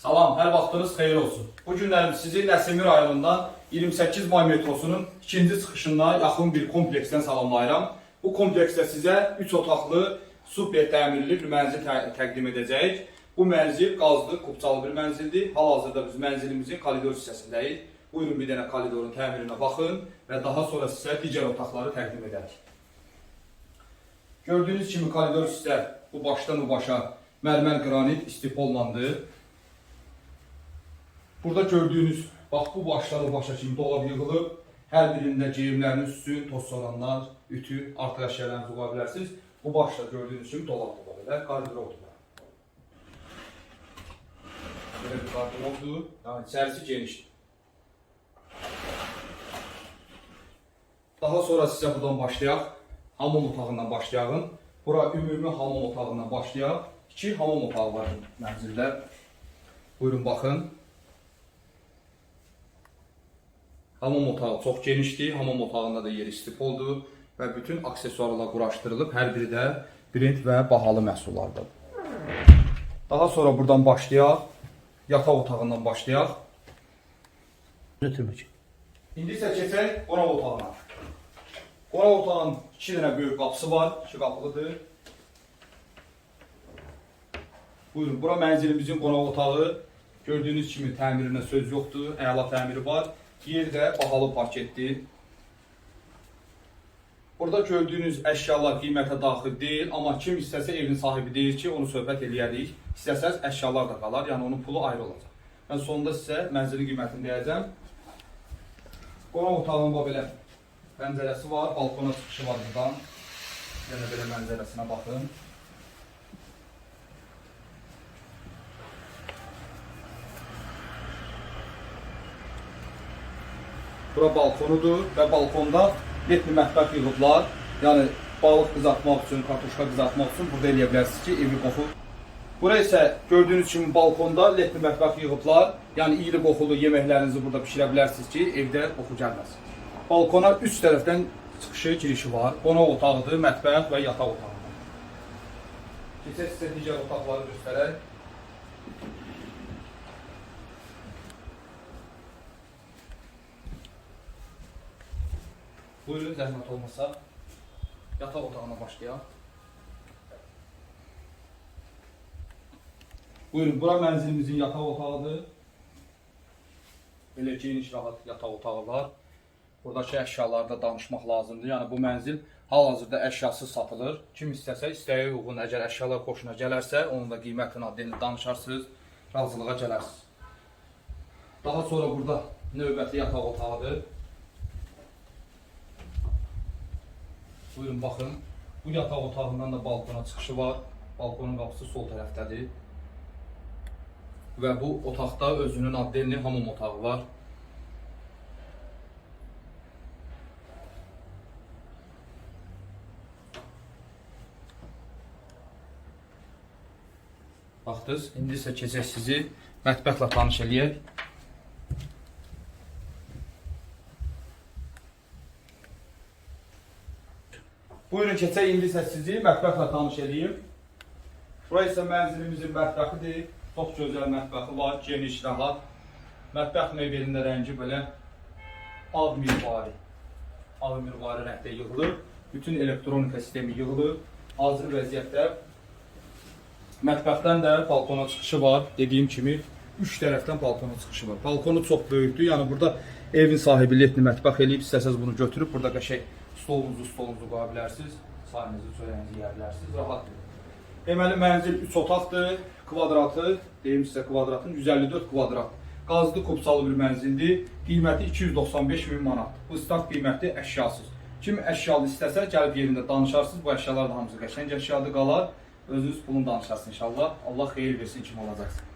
Salam, hər vaxtınız xeyir olsun. Bu günlərim sizi Nəsimir rayonundan 28 may metrosunun ikinci çıxışına yaxın bir kompleksdən salamlayıram. Bu kompleksdə sizə 3 otaqlı super təmirli bir mənzil tə təqdim edəcəyik. Bu mənzil qazlı, kupçalı bir mənzildir. Hal-hazırda biz mənzilimizin koridor hissəsindəyik. Buyurun bir dənə koridorun təmirinə baxın və daha sonra sizə digər otaqları təqdim edərik. Gördüğünüz kimi koridor hissə bu başdan bu başa mərmər qranit istipollandı. Burada gördüğünüz bax bu başdan bu başa kimi dolab yığılıb. Hər birində geyimləriniz üstün, toz soranlar, ütü, artıq əşyalarınızı qoya bilərsiniz. Bu başda gördüğünüz kimi dolab da var. Elə oldu. Belə bir oldu. Yəni içərisi genişdir. Daha sonra sizə buradan başlayaq. Hamam otağından başlayağın. Bura ümumi hamam otağından başlayaq. İki hamam otağı var mənzildə. Buyurun baxın. Hamam otağı çox genişdir. Hamam otağında da yer istif oldu və bütün aksesuarlar quraşdırılıb. Hər biri də brend və bahalı məhsullardır. Daha sonra buradan başlayaq. Yataq otağından başlayaq. Götürmək. İndi isə keçək qonaq otağına. Qonaq otağının iki dənə böyük qapısı var, iki qapılıdır. Buyurun, bura mənzilimizin qonaq otağı. Gördüyünüz kimi təmirinə söz yoxdur, əla təmiri var. Yer də bahalı paketdir. Burada gördüyünüz əşyalar qiymətə daxil deyil, amma kim istəsə evin sahibi deyir ki, onu söhbət eləyərik. İstəsəz əşyalar da qalar, yəni onun pulu ayrı olacaq. Mən sonunda sizə mənzilin qiymətini deyəcəm. Qonaq otağının bax belə pəncərəsi var, balkona çıxışı var buradan. Yenə belə mənzərəsinə baxın. Bura balkonudur və balkonda letni mətbəx yığıblar. Yəni balıq qızartmaq üçün, kartuşka qızartmaq üçün burada eləyə bilərsiniz ki, evi qoxu. Bura isə gördüyünüz kimi balkonda letni mətbəx yığıblar. Yəni iyili qoxulu yeməklərinizi burada bişirə bilərsiniz ki, evdə qoxu gəlməsin. Balkona üç tərəfdən çıxışı, girişi var. Qonaq otağıdır, mətbəx və yataq otağı. Keçək sizə digər otaqları göstərək. Buyurun zəhmət olmasa yataq otağına başlayaq. Buyurun, bura mənzilimizin yataq otağıdır. Belə geniş rahat yataq otağı var. Buradakı əşyalarda danışmaq lazımdır. Yəni bu mənzil hal-hazırda əşyasız satılır. Kim istəsə, istəyə uyğun əgər əşyalar xoşuna gələrsə, onun da qiymətini adını danışarsınız, razılığa gələrsiniz. Daha sonra burada növbəti yataq otağıdır. Buyurun baxın. Bu yataq otağından da balkona çıxışı var. Balkonun qapısı sol tərəfdədir. Və bu otaqda özünün adlı hamam otağı var. Baxdınız, indi isə keçək sizi mətbəxlə tanış eləyək. Buyurun keçək indi isə sizi mətbəxlə tanış edeyim. Bura isə mənzilimizin mətbəxidir. Çox gözəl mətbəxi var, geniş, rahat. Mətbəx mebelində rəngi belə ağ mirvari. Ağ mirvari rəngdə yığılıb. Bütün elektronika sistemi yığılıb. Hazır vəziyyətdə Mətbəxdən də balkona çıxışı var. Dediyim kimi üç tərəfdən balkona çıxışı var. Balkonu çox böyükdür. Yəni burada evin sahibi letni mətbəx eləyib istəsəz bunu götürüb burada qəşəng stolunuzu qoya bilərsiniz. Çayınızı, çörəyinizi yeyə bilərsiniz. Rahatdır. Deməli mənzil 3 otaqdır. Kvadratı, deyim sizə kvadratın 154 kvadrat. Qazlı kupçalı bir mənzildir. Qiyməti 295 min manat. Bu start qiyməti əşyasız. Kim əşyalı istəsə gəlib yerində danışarsınız. Bu əşyalar da hamısı qəşəng əşyadır qalar. Özünüz pulunu danışarsınız inşallah. Allah xeyir versin kim olacaqsın.